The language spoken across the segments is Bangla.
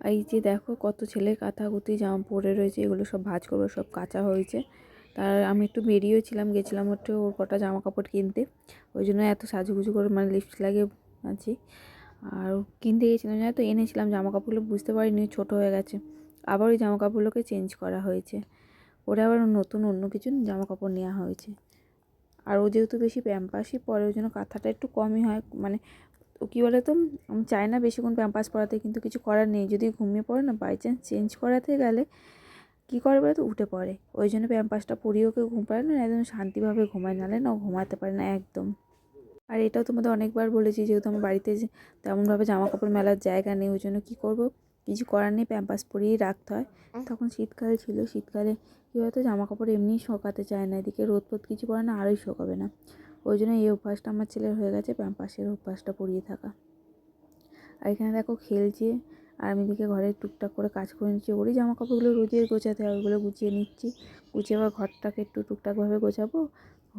এই যে দেখো কত ছেলে কাঁথাকুতি জামা পরে রয়েছে, এগুলো সব ভাঁজ করব, সব কাঁচা হয়েছে। তার আমি একটু বেরিয়েছিলাম গেছিলাম হচ্ছে ওর কটা জামা কাপড় কিনতে। ওই জন্য এত সাজুগুজু করে মানে লিপস্টিক লাগিয়ে আছি। আর কিনতে গেছিলাম, জানো তো এনেছিলাম জামা কাপড়গুলো বুঝতে পারিনি, ছোটো হয়ে গেছে। আবার ওই জামা কাপড়গুলোকে চেঞ্জ করা হয়েছে। ওরা আবার নতুন অন্য কিছু জামা কাপড় নেওয়া হয়েছে। আর ও যেহেতু বেশি প্যাম্পাসই পরে, ওই জন্য কাঁথাটা একটু কমই হয় মানে ও কী বলে তো? আমি চাই না বেশিক্ষণ প্যাম্পাস পরাতে কিন্তু কিছু করার নেই। যদি ঘুমিয়ে পড়ে না বাই চান্স চেঞ্জ করাতে গেলে কী করে বলে তো? উঠে পড়ে। ওই জন্য প্যাম্পাসটা পরিয়ে ওকে ঘুম পাড়ে না, একদম শান্তিভাবে ঘুমায়। নালে না ঘুমাতে পারে না একদম। আর এটাও তোমাদের অনেকবার বলেছি, যেহেতু আমার বাড়িতে তেমনভাবে জামা কাপড় মেলার জায়গা নেই, ওই জন্য কী করব? কিছু করার নেই প্যাম্পাস পরিয়েই রাখতে হয়। তখন শীতকাল ছিল, শীতকালে কী হয়তো জামা কাপড় এমনিই শোকাতে চায় না। এদিকে রোদ ফোদ কিছু পরে না, আরোই শোকাবে না। ওই জন্য এই অভ্যাসটা আমার ছেলের হয়ে গেছে প্যাম্পাসের অভ্যাসটা পরিয়ে থাকা। আর এখানে দেখো খেলছে, আর আমি এদিকে ঘরে টুকটাক করে কাজ করে নিচ্ছি, ওরই জামা কাপড়গুলো রোজের গোছাতে হয়, ওগুলো গুছিয়ে নিচ্ছি। গুছিয়ে আবার ঘরটাকে একটু টুকটাকভাবে গোছাবো,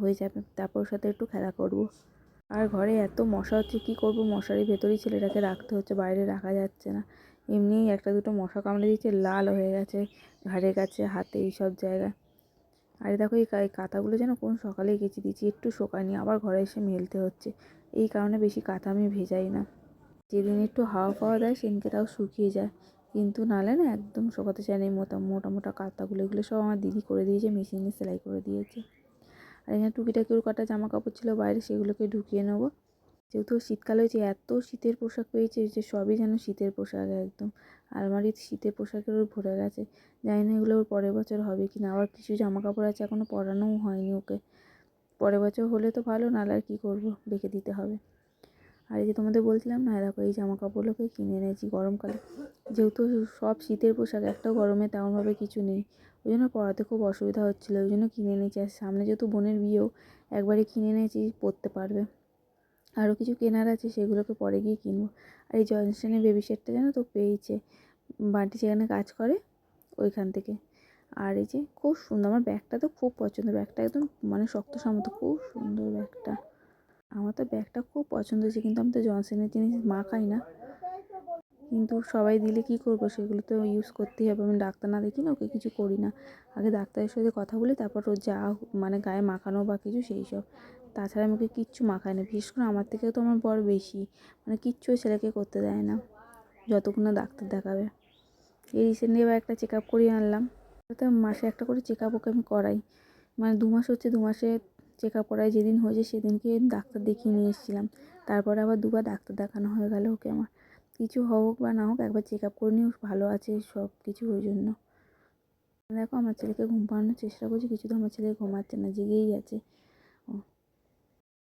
হয়ে যাবে, তারপর সাথে একটু খেলা করব। আর ঘরে এত মশা হচ্ছে, কী করব? মশারির ভেতরেই ছেলেটাকে রাখতে হচ্ছে, বাইরে রাখা যাচ্ছে না। এমনিই একটা দুটো মশা কামড়ে দিচ্ছে, লাল হয়ে গেছে ঘাড়ের কাছে হাতে এই সব জায়গায়। আরে দেখো এই কাঁথাগুলো যেন কোন সকালেই কেচে দিয়েছি একটু শোকায়নি, আবার ঘরে এসে মেলতে হচ্ছে। এই কারণে বেশি কাঁথা আমি ভেজাই না। যেদিন একটু হাওয়া ফাওয়া দেয়, সেদিনকে তাও শুকিয়ে যায়। কিন্তু নালে না একদম শোকাতে চায় না মোটা মোটা মোটা কাঁথাগুলো। এগুলো সব আমার দিদি করে দিয়েছে, মেশিনে সেলাই করে দিয়েছে। আর এখানে টুকিটাকি ওর কটা জামা কাপড় ছিল বাইরে, সেগুলোকে ঢুকিয়ে নেব। যেহেতু শীতকাল হয়েছে এত শীতের পোশাক পেয়েছে যে সবই যেন শীতের পোশাক একদম। আলমারির শীতের পোশাকের ওর ভরে গেছে। জানি না এগুলো ওর পরের বছর হবে কি না আবার কিছু জামা কাপড় আছে এখনও পরানোও হয়নি ওকে। পরের বছর হলে তো ভালো, নাহলে আর কী করব? রেখে দিতে হবে। আর এই যে তোমাদের বলছিলাম না, দেখো এই জামা কাপড়গুলোকে কিনে এনেছি গরমকালে। যেহেতু সব শীতের পোশাক একটাও গরমে তেমনভাবে কিছু নেই। ওই জন্য পরাতে খুব অসুবিধা হচ্ছিল। ওই জন্য কিনে এনেছি। আর সামনে যেহেতু বোনের বিয়েও, একবারে কিনে এনেছি, পরতে পারবে। আরও কিছু কেনার আছে সেগুলোকে পরে গিয়ে কিনবো। আর এই জনসনের বেবি সেটটা জানো তো পেয়েছে। বান্টি সেখানে কাজ করে ওইখান থেকে। আর এই যে খুব সুন্দর, আমার ব্যাগটা তো খুব পছন্দ। ব্যাগটা একদম মানে শক্ত সম্মত খুব সুন্দর ব্যাগটা। আমার তো ব্যাগটা খুব পছন্দ হয়েছে, কিন্তু আমি তো জনসেনের জিনিস মাখাই না। কিন্তু সবাই দিলে কি করব? সেগুলো তো ইউজ করতেই হবে। আমি ডাক্তার না দেখি না ওকে কিছু করি না। আগে ডাক্তারের সাথে কথা বলি, তারপর ওর যা মানে গায়ে মাখানো বা কিছু সেই সব। তাছাড়া আমাকে কিচ্ছু মাখায় না। বিশেষ করে আমার থেকে তো আমার বর বেশি। মানে কিচ্ছু ছেলেকে করতে দেয় না। যতক্ষণ না ডাক্তার দেখাবে। এই রিসেন্টলি এবার একটা চেক আপ করিয়ে আনলাম। তো মাসে একটা করে চেক আপ ওকে আমি করাই। মানে দু মাস হচ্ছে, দু মাসে চেক আপ করাই যেদিন হয়েছে সেদিনকে ডাক্তার দেখিয়ে নিয়ে এসেছিলাম। তারপরে আবার দুবার ডাক্তার দেখানো হয়ে গেল ওকে আমার। কিছু হোক বা না হোক, একবার চেক আপ করে নিও, ভালো আছে সব কিছু ওই জন্য। দেখো, আমার ছেলেকে ঘুম পাড়ানোর চেষ্টা করছি, কিছু তো আমার ছেলে ঘুমাচ্ছে না, জেগেই আছে।